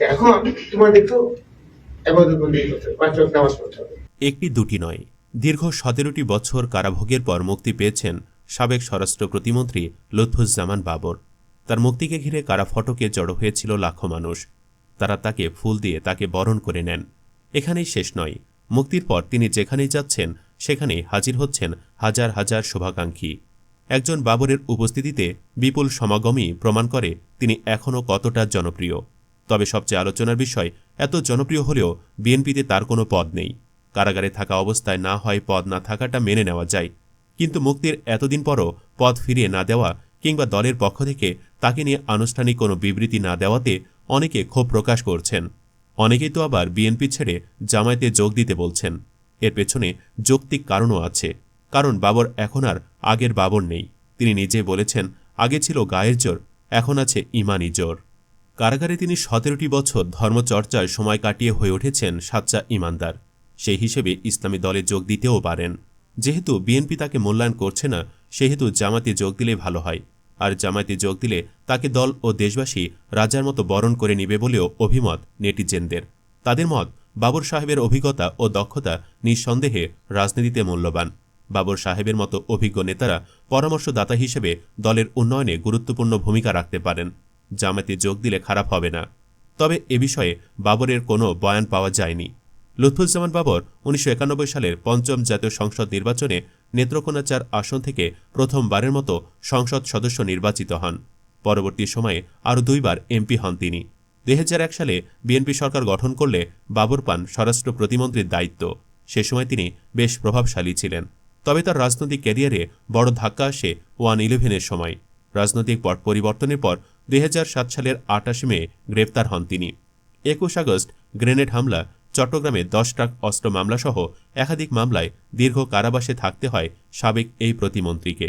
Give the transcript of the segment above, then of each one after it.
এখন একটি দুটি নয়, দীর্ঘ সতেরোটি বছর কারাভোগের পর মুক্তি পেয়েছেন সাবেক স্বরাষ্ট্র প্রতিমন্ত্রী লুৎফুজ্জামান বাবর। তার মুক্তিকে ঘিরে কারা ফটকে জড়ো হয়েছিল লাখো মানুষ। তারা তাকে ফুল দিয়ে তাকে বরণ করে নেন। এখানেই শেষ নয়, মুক্তির পর তিনি যেখানেই যাচ্ছেন, সেখানেই হাজির হচ্ছেন হাজার হাজার শুভাকাঙ্ক্ষী। একজন বাবরের উপস্থিতিতে বিপুল সমাগমই প্রমাণ করে তিনি এখনও কতটা জনপ্রিয়। তবে সবচেয়ে আলোচনার বিষয়, এত জনপ্রিয় হলেও বিএনপিতে তার কোনো পদ নেই। কারাগারে থাকা অবস্থায় না হয় পদ না থাকাটা মেনে নেওয়া যায়। কিন্তু মুক্তির এতদিন পরও পদ ফিরিয়ে না দেওয়া কিংবা দলের পক্ষ থেকে তাকে নিয়ে আনুষ্ঠানিক কোনো বিবৃতি না দেওয়াতে অনেকে ক্ষোভ প্রকাশ করছেন। অনেকেই তো আবার বিএনপি ছেড়ে জামায়াতে যোগ দিতে বলছেন। এর পেছনে যৌক্তিক কারণও আছে। কারণ বাবর এখন আর আগের বাবর নেই। তিনি নিজে বলেছেন, আগে ছিল গায়ের জোর, এখন আছে ইমানি জোর। কারাগারে তিনি সতেরোটি বছর ধর্মচর্চায় সময় কাটিয়ে হয়ে উঠেছেন সাচ্চা ইমানদার। সেই হিসেবে ইসলামী দলে যোগ দিতেও পারেন। যেহেতু বিএনপি তাকে মূল্যায়ন করছে না, সেহেতু জামাতে যোগ দিলে ভালো হয়। আর জামায়াতে যোগ দিলে তাকে দল ও দেশবাসী রাজার মতো বরণ করে নিবে বলেও অভিমত নেটিজেনদের। তাদের মত, বাবর সাহেবের অভিজ্ঞতা ও দক্ষতা নিঃসন্দেহে রাজনীতিতে মূল্যবান। বাবর সাহেবের মতো অভিজ্ঞ নেতারা পরামর্শদাতা হিসেবে দলের উন্নয়নে গুরুত্বপূর্ণ ভূমিকা রাখতে পারেন। জামাতে যোগ দিলে খারাপ হবে না। তবে এ বিষয়ে বাবরের কোনো বয়ান পাওয়া যায়নি। লুৎফুজ্জামান বাবর উনিশশো একানব্বই সালের পঞ্চম জাতীয় সংসদ নির্বাচনে নেত্রকোনা চার আসন থেকে প্রথমবারের মতো সংসদ সদস্য নির্বাচিত হন। পরবর্তী সময়ে আরও দুইবার এমপি হন তিনি। দুই হাজার এক সালে বিএনপি সরকার গঠন করলে বাবর পান স্বরাষ্ট্র প্রতিমন্ত্রীর দায়িত্ব। সে সময় তিনি বেশ প্রভাবশালী ছিলেন। তবে তার রাজনৈতিক ক্যারিয়ারে বড় ধাক্কা আসে ওয়ান ইলেভেনের সময়। রাজনৈতিক পট পরিবর্তনের পর দুই হাজার সাত সালের আটাশে মে গ্রেপ্তার হন তিনি। একুশ আগস্ট গ্রেনেড হামলা, চট্টগ্রামে দশ ট্রাক অস্ত্র মামলাসহ একাধিক মামলায় দীর্ঘ কারাবাসে থাকতে হয় সাবেক এই প্রতিমন্ত্রীকে।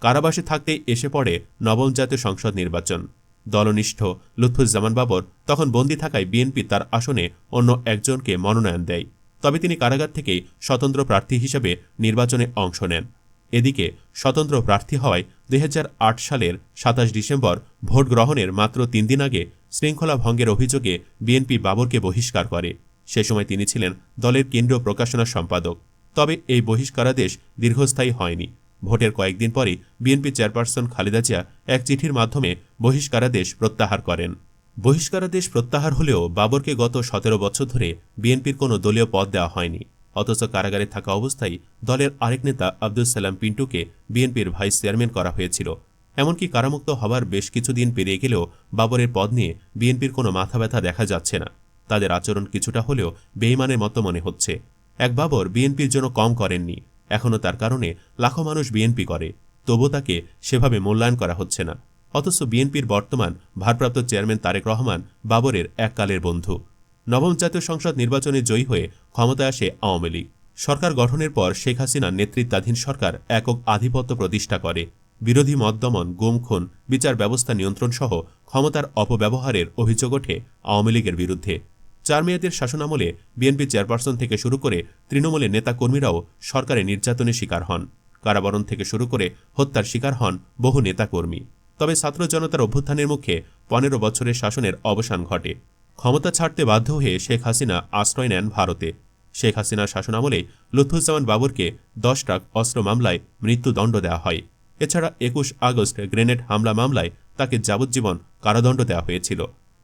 কারাবাসে থাকতেই এসে পড়ে নবম জাতীয় সংসদ নির্বাচন। দলনিষ্ঠ লুৎফুজ্জামান বাবর তখন বন্দী থাকায় বিএনপি তার আসনে অন্য একজনকে মনোনয়ন দেয়। তবে তিনি কারাগার থেকেই স্বতন্ত্র প্রার্থী হিসেবে নির্বাচনে অংশ নেন। এদিকে স্বতন্ত্র প্রার্থী হওয়ায় দুই হাজার আট সালের সাতাশ ডিসেম্বর ভোট গ্রহণের মাত্র তিন দিন আগে শৃঙ্খলা ভঙ্গের অভিযোগে বিএনপি বাবরকে বহিষ্কার করে। সে সময় তিনি ছিলেন দলের কেন্দ্রীয় প্রকাশনা সম্পাদক। তবে এই বহিষ্কারাদেশ দীর্ঘস্থায়ী হয়নি। ভোটের কয়েকদিন পরই বিএনপি চেয়ারপারসন খালেদা জিয়া এক চিঠির মাধ্যমে বহিষ্কারাদেশ প্রত্যাহার করেন। বহিষ্কারাদেশ প্রত্যাহার হলেও বাবরকে গত সতেরো বছর ধরে বিএনপির কোনো দলীয় পদ দেওয়া হয়নি। অথচ কারাগারে থাকা অবস্থায় দলের আরেক নেতা আব্দুল সালাম পিন্টুকে বিএনপির ভাইস চেয়ারম্যান করা হয়েছিল। এমনকি কারামুক্ত হবার বেশ কিছুদিন পেরিয়ে গেলেও বাবরের পদ নিয়ে বিএনপির কোনো মাথা ব্যথা দেখা যাচ্ছে না। তাদের আচরণ কিছুটা হলেও বেইমানের মতো মনে হচ্ছে। এক বাবর বিএনপির জন্য কম করেননি। এখনও তার কারণে লাখো মানুষ বিএনপি করে। তবু তাকে সেভাবে মূল্যায়ন করা হচ্ছে না। অথচ বিএনপির বর্তমান ভারপ্রাপ্ত চেয়ারম্যান তারেক রহমান বাবরের এককালের বন্ধু। নবম জাতীয় সংসদ নির্বাচনে জয়ী হয়ে ক্ষমতায় আসে আওয়ামী লীগ। সরকার গঠনের পর শেখ হাসিনার নেতৃত্বাধীন সরকার একক আধিপত্য প্রতিষ্ঠা করে। বিরোধী মত দমন, গুম, খুন, বিচার ব্যবস্থা নিয়ন্ত্রণ সহ ক্ষমতার অপব্যবহারের অভিযোগ ওঠে আওয়ামী লীগের বিরুদ্ধে। চার মেয়াদের শাসনামলে বিএনপি চেয়ারপারসন থেকে শুরু করে তৃণমূলের নেতাকর্মীরাও সরকারের নির্যাতনের শিকার হন। কারাবরণ থেকে শুরু করে হত্যার শিকার হন বহু নেতাকর্মী। তবে ছাত্র জনতার অভ্যুত্থানের মুখে পনেরো বছরের শাসনের অবসান ঘটে। ক্ষমতা ছাড়তে বাধ্য হয়ে শেখ হাসিনা আশ্রয় নেন ভারতে। শেখ হাসিনার শাসনামলে লুৎফুজ্জামান বাবরকে দশ ট্রাক অস্ত্র মামলায় মৃত্যুদণ্ড দেওয়া হয়। এছাড়া একুশ আগস্ট গ্রেনেড হামলা মামলায় তাকে যাবজ্জীবন কারাদণ্ড দেওয়া হয়েছিল।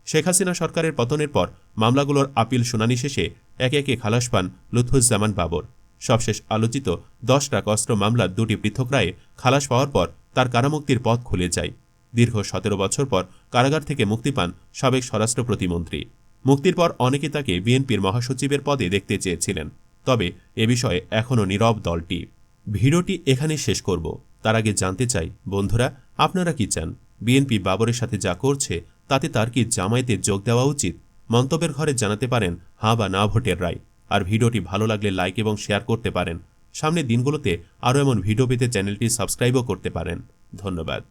শেখ হাসিনা সরকারের পতনের পর মামলাগুলোর আপিল শুনানি শেষে একে একে খালাস পান লুৎফুজ্জামান বাবর। সবশেষ আলোচিত দশ টাক অস্ত্র মামলার দুটি পৃথক রায়ে খালাস পাওয়ার পর তার কারামুক্তির পথ খুলে যায়। দীর্ঘ সতেরো বছর পর কারাগার থেকে মুক্তি পান সাবেক স্বরাষ্ট্র প্রতিমন্ত্রী। মুক্তির পর অনেকে তাকে বিএনপির মহাসচিবের পদে দেখতে চেয়েছিলেন। তবে এ বিষয়ে এখনও নীরব দলটি। ভিডিওটি এখানে শেষ করব। তার আগে জানতে চাই, বন্ধুরা, আপনারা কি চান? বিএনপি বাবরের সাথে যা করছে, তাতে তার কি জামায়াতে যোগ দেওয়া উচিত? মন্তব্যের ঘরে জানাতে পারেন, হাঁ বা না ভোটের রায়। আর ভিডিওটি ভালো লাগলে লাইক এবং শেয়ার করতে পারেন। সামনের দিনগুলোতে আরও এমন ভিডিও পেতে চ্যানেলটি সাবস্ক্রাইবও করতে পারেন। ধন্যবাদ।